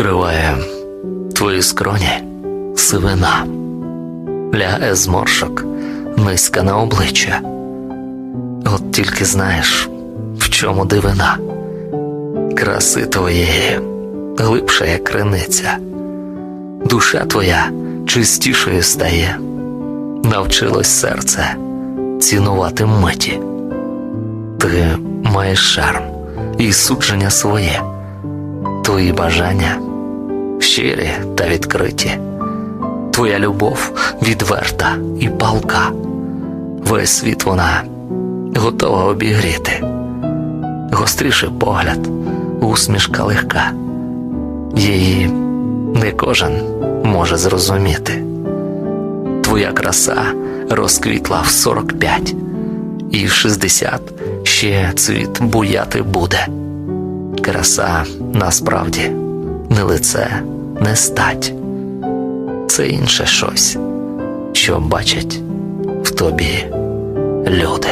вкриває твої скроні сивина, лягає зморшок низька на обличчя. От тільки знаєш, в чому дивина, краси твоєї глибша, як криниця, душа твоя чистішою стає, навчилось серце цінувати миті. Ти маєш шарм і судження своє, твої бажання щирі та відкриті, твоя любов відверта і палка, весь світ вона готова обігріти, гостріший погляд, усмішка легка, її не кожен може зрозуміти. Твоя краса розквітла в 45, і в 60 ще цвіт буяти буде. Краса насправді не лице, не стать. Це інше щось, що бачать в тобі люди.